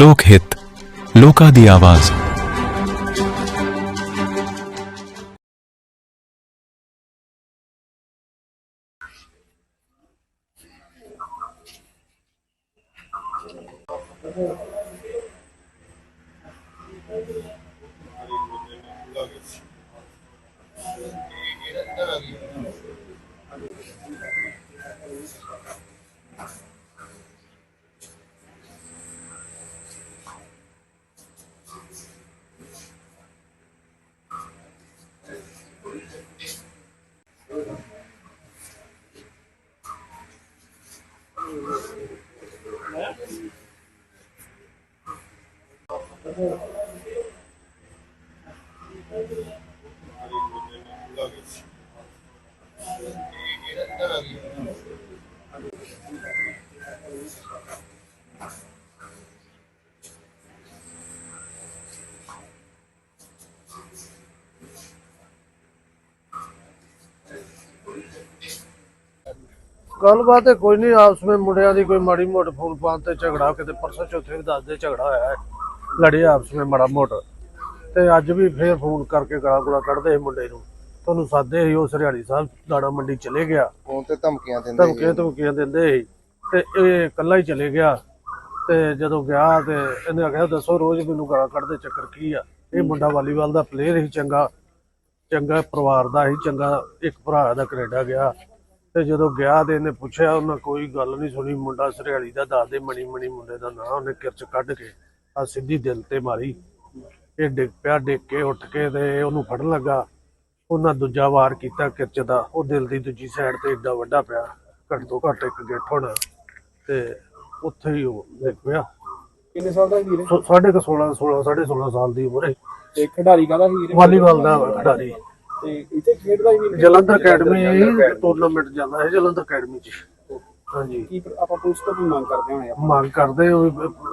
लोकहित लोका दी आवाज़ ਗੱਲਬਾਤ ਤੇ ਕੋਈ ਨਹੀਂ ਆਪਸ ਵਿੱਚ ਮੁੰਡਿਆਂ ਦੀ ਕੋਈ ਮਾੜੀ ਮੋਟ ਫੋਨ ਪਾਨ ਤੇ ਝਗੜਾ, ਕਿਤੇ ਪਰਸੋਂ ਚੌਥੇ ਵੀ ਦੱਸਦੇ ਝਗੜਾ ਹੋਇਆ ਹੈ। ਲੜੇ ਆਪਸ ਵਿੱਚ ਮਾੜਾ ਮੋਟ। ਤੇ ਅੱਜ ਵੀ ਫੇਰ ਫੋਨ ਕਰਕੇ ਗਾਲਾਂ ਗੁਲਾ ਕੱਢਦੇ ਸੀ ਮੁੰਡੇ ਨੂੰ। ਤੁਹਾਨੂੰ ਸਾਦੇ ਸੀ ਉਹ ਸਰਿਆੜੀ ਸਾਹਿਬ ਦਾਣਾ ਮੰਡੀ ਚਲੇ ਗਿਆ। ਫੋਨ ਤੇ ਧਮਕੀਆਂ ਦਿੰਦੇ ਧਮਕੀਆਂ ਧਮਕੀਆਂ ਦਿੰਦੇ ਸੀ। ਤੇ ਇਹ ਇਕੱਲਾ ਹੀ ਚਲੇ ਗਿਆ। ਤੇ ਜਦੋਂ ਗਿਆ ਤੇ ਇਹਨੇ ਆਖਿਆ ਦੱਸੋ ਰੋਜ਼ ਮੈਨੂੰ ਗਾਲਾਂ ਕੱਢਦੇ ਚੱਕਰ ਕੀ ਆ? ਇਹ ਮੁੰਡਾ ਵਾਲੀਬਾਲ ਦਾ ਪਲੇਅਰ ਸੀ ਚੰਗਾ। ਚੰਗਾ ਪਰਿਵਾਰ ਦਾ ਸੀ ਚੰਗਾ ਇੱਕ ਭਰਾ ਦਾ ਕੈਨੇਡਾ ਗਿਆ। ਤੇ ਜਦੋਂ ਗਿਆ ਤੇ ਇਹਨੇ ਪੁੱਛਿਆ ਉਹਨਾਂ ਕੋਈ ਗੱਲ ਨਹੀਂ ਸੁਣੀ। ਮੁੰਡਾ ਸਰਿਆਲੀ ਦਾ ਦੱਸਦੇ ਮਣੀ ਮਣੀ ਮੁੰਡੇ ਦਾ ਨਾਂ ਉਹਨੇ ਕਿਰਚ ਕੱਢ ਕੇ। ਆ ਸਿੱਧੀ ਦਿਲ ਤੇ ਮਾਰੀ। ਇਹ ਡਿੱਗ ਪਿਆ ਡਿੱਗ ਕੇ ਉੱਠ ਕੇ ਤੇ ਉਹਨੂੰ ਫੜਨ ਲੱਗਾ। ਉਹਨਾਂ ਦੂਜਾ ਵਾਰ ਕੀਤਾ ਕਿਰਚ ਦਾ। ਉਹ ਦਿਲ ਦੀ ਦੂਜੀ ਸਾਈਡ ਤੇ ਏਡਾ ਵੱਡਾ ਪਿਆ। ਘੱਟ ਤੋਂ ਘੱਟ ਇੱਕ ਗਿੱਠ ਹੋਣਾ। ਤੇ ਉੱਥੇ ਹੀ ਉਹ ਡਿੱਗ ਪਿਆ। ਕਿੰਨੇ ਸਾਲ ਦਾ ਵੀਰ ਸੋ- ਸਾਢੇ ਕੁ 16 16 ਸਾਢੇ 16 ਸਾਲ ਦੀ ਉਮਰ ਹੈ। ਤੇ ਖਿਡਾਰੀ ਕਾਹਦਾ ਸੀ ਵੀਰ ਵਾਲੀਬਾਲ ਦਾ ਖਿਡਾਰੀ। ਤੇ ਇੱਥੇ ਖੇਡਦਾ ਸੀ ਵੀਰ ਜਲੰਧਰ ਅਕੈਡਮੀ ਟੂਰਨਾਮੈਂਟ ਜਾਂਦਾ ਹੈ ਜਲੰਧਰ ਅਕੈਡਮੀ ਚ। ਹਾਂਜੀ। ਕੀ ਆਪਾਂ ਪੁਲਿਸ ਤੋਂ ਵੀ ਮੰਗ ਕਰਦੇ ਹਾਂ ਆਪਾਂ? ਮੰਗ ਕਰਦੇ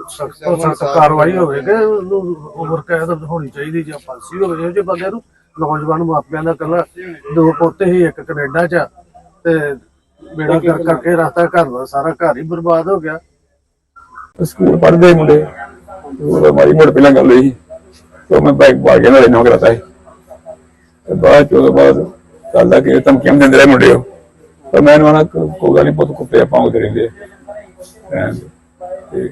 ਸਖਤ ਤੋਂ ਸਖਤ ਕਾਰਵਾਈ ਹੋਵੇ ਕਿ ਉਹਨੂੰ ਕੈਦ ਹੋਣੀ ਚਾਹੀਦੀ ਜਾਂ ਫਾਂਸੀ ਹੋਵੇ ਜਿਹੋ ਬੰਦੇ ਨੂੰ ਨੌਜਵਾਨ ਮਾਪਿਆਂ ਦਾ ਕੱਲਾ ਦੋ ਪੋਤੇ ਹੀ ਇੱਕ ਕੈਨੇਡਾ 'ਚ ਤੇ ਬੇੜਾ ਕਰ ਕਰਕੇ ਰਸਤਾ ਘਰ ਦਾ ਸਾਰਾ ਘਰ ਹੀ ਬਰਬਾਦ ਹੋ ਗਿਆ। ਸਕੂਲ ਪੜਦੇ ਮੁੰਡੇ। ਉਹ ਮਾਰੀ ਮੋੜ ਪਹਿਲਾਂ ਗੱਲ ਹੋਈ। ਤੇ ਮੈਂ ਬਾਈਕ ਬਾੜ ਕੇ ਨਾਲੇ ਨੌਕਰ ਆਤਾ ਬਾਅਦ ਚੋਂ ਬਾਅਦ ਕੱਲ ਦਾ ਕਿ ਧਮਕੀਆਂ ਦਿੰਦੇ ਰਹੇ ਮੁੰਡੇ ਉਹ। ਪਰ ਮੈਂ ਉਹਨਾਂ ਕੋਈ ਗੱਲ ਨਹੀਂ ਪੁੱਤ ਕੁੱਤੇ ਪਾਉਂਦੇ ਰਹਿੰਦੇ ਆ। ਤੇ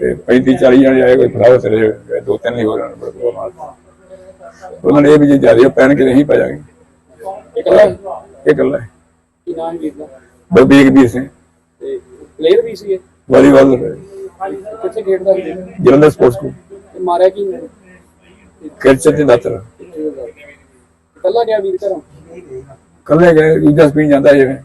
ਤੇ 35 40 ਜਣੇ ਆਏ ਕੋਈ ਫਰਾਵ ਤੇਰੇ ਦੋ ਤਿੰਨ ਹੀ ਹੋਰ ਨੇ ਬੜਾ ਮਾਰ ਉਹਨਾਂ ਨੇ ਇਹ ਵੀ ਜੇ ਜ਼ਿਆਦਾ ਪੈਣਗੇ ਨਹੀਂ ਪਾ ਜਾਗੇ ਇਕੱਲਾ ਹੈ? ਕੀ ਨਾਮ ਵੀਰ ਦਾ? ਬਲਬੀਰ ਵੀਰ ਸਿੰਘ। ਤੇ ਪਲੇਅਰ ਵੀ ਸੀ ਇਹ ਵਾਲੀਬਾਲ ਕਿੱਥੇ ਖੇਡਦਾ ਸੀ? ਜਲੰਧਰ ਸਪੋਰਟਸ ਸਕੂਲ ਤੇ ਮਾਰਿਆ ਕੀ ਨੇ ਕਿਰਚਤ ਦੇ ਦਾਤਰ। ਇਕੱਲਾ ਗਿਆ ਵੀਰ ਘਰੋਂ? ਕੱਲੇ ਗਏ ਦੂਜਾ ਸਪੀਨ ਜਾਂਦਾ ਜਿਵੇਂ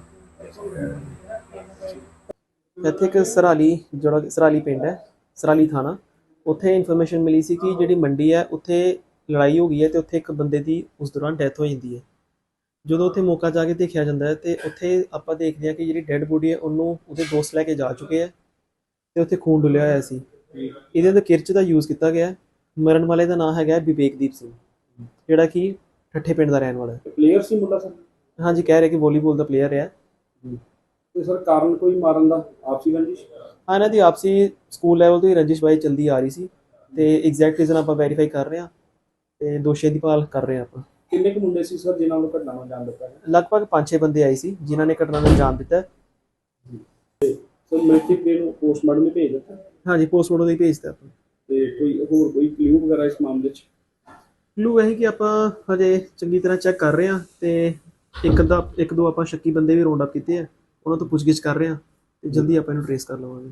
ਇੱਥੇ ਇੱਕ ਸਰਾਲੀ ਜਿਹੜਾ ਸਰਾਲੀ ਪਿੰਡ ਹੈ ਸਰਾਲੀ ਥਾਣਾ। ਉੱਥੇ ਇਨਫੋਰਮੇਸ਼ਨ ਮਿਲੀ ਸੀ ਕਿ ਜਿਹੜੀ ਮੰਡੀ ਹੈ ਉੱਥੇ ਲੜਾਈ ਹੋ ਗਈ ਹੈ ਤੇ ਉੱਥੇ ਇੱਕ ਬੰਦੇ ਦੀ ਉਸ ਦੌਰਾਨ ਡੈਥ ਹੋ ਜਾਂਦੀ ਹੈ। ਜਦੋਂ ਉੱਥੇ ਮੌਕਾ ਜਾ ਕੇ ਦੇਖਿਆ ਜਾਂਦਾ ਹੈ ਤੇ ਉੱਥੇ ਆਪਾਂ ਦੇਖਦੇ ਹਾਂ ਕਿ ਜਿਹੜੀ ਡੈੱਡ ਬੋਡੀ ਹੈ ਉਹਨੂੰ ਉਹਦੇ ਦੋਸਤ ਲੈ ਕੇ ਜਾ ਚੁੱਕੇ ਹੈ ਤੇ ਉੱਥੇ ਖੂਨ ਡੁੱਲਿਆ ਹੋਇਆ ਸੀ। ਇਹਦੇ ਅੰਦਰ ਕਿਰਚ ਦਾ ਯੂਜ਼ ਕੀਤਾ ਗਿਆ ਹੈ। ਮਰਨ ਵਾਲੇ ਦਾ ਨਾਮ ਹੈਗਾ ਵਿਵੇਕਦੀਪ ਸਿੰਘ ਜਿਹੜਾ ਕਿ ਠੱਠੇ ਪਿੰਡ ਦਾ ਰਹਿਣ ਵਾਲਾ ਹੈ। ਪਲੇਅਰ ਸੀ ਮੁੰਡਾ ਸਰ? ਹਾਂਜੀ ਕਹਿ ਰਹੇ ਕਿ ਵਾਲੀਬਾਲ ਦਾ ਪਲੇਅਰ ਹੈ। ਤੇ ਸਰ ਕਾਰਨ ਕੋਈ ਮਾਰਨ ਦਾ? ਆਪਸੀ ਰੰਜਿਸ਼ ਹਾਂ ਇਹਨਾਂ ਦੀ ਆਪਸੀ ਸਕੂਲ ਲੈਵਲ ਤੋਂ ਹੀ ਰੰਜਿਸ਼ ਬਾਈ ਚਲਦੀ ਆ ਰਹੀ ਸੀ। ਤੇ ਐਗਜ਼ੈਕਟ ਰੀਜ਼ਨ ਆਪਾਂ ਵੈਰੀਫਾਈ ਕਰ ਰਹੇ ਹਾਂ ਤੇ ਦੋਸ਼ੀ ਦੀ ਭਾਲ ਕਰ ਰਹੇ ਹਾਂ ਆਪਾਂ। ਕਿੰਨੇ ਕੁ ਮੁੰਡੇ ਸੀ ਸਰ ਜਿਨ੍ਹਾਂ ਨੂੰ ਘਟਨਾ ਨੂੰ ਅੰਜਾਮ ਦਿੱਤਾ ਹੈ ਲਗਭਗ 5-6 ਬੰਦੇ ਆਏ ਸੀ ਜਿਨ੍ਹਾਂ ਨੇ ਘਟਨਾ ਨੂੰ ਅੰਜਾਮ ਦਿੱਤਾ। ਸਰ ਮ੍ਰਿਤਕ ਦੇ ਨੂੰ ਪੋਸਟਮਾਰਟਮ ਲਈ ਭੇਜ ਦਿੱਤਾ? ਹਾਂਜੀ ਪੋਸਟਮਾਰਟਮ ਲਈ ਭੇਜਤਾ ਆਪਾਂ। ਤੇ ਕੋਈ ਹੋਰ ਕੋਈ ਕਲੂ ਵਗੈਰਾ ਇਸ ਮਾਮਲੇ 'ਚ? ਲੂ ਇਹ ਕਿ ਆਪਾਂ ਹਜੇ ਚੰਗੀ ਤਰ੍ਹਾਂ ਚੈੱਕ ਕਰ ਰਹੇ ਹਾਂ ਤੇ ਇੱਕ ਦਾ ਇੱਕ ਦੋ ਆਪਾਂ ਸ਼ੱਕੀ ਬੰਦੇ ਵੀ ਰੌਂਡ ਅਪ ਕੀਤੇ ਆ, ਉਹਨਾਂ ਤੋਂ ਪੁੱਛਗਿੱਛ ਕਰ ਰਹੇ ਹਾਂ ਤੇ ਜਲਦੀ ਆਪਾਂ ਇਹਨੂੰ ਟ੍ਰੇਸ ਕਰ ਲਵਾਂਗੇ।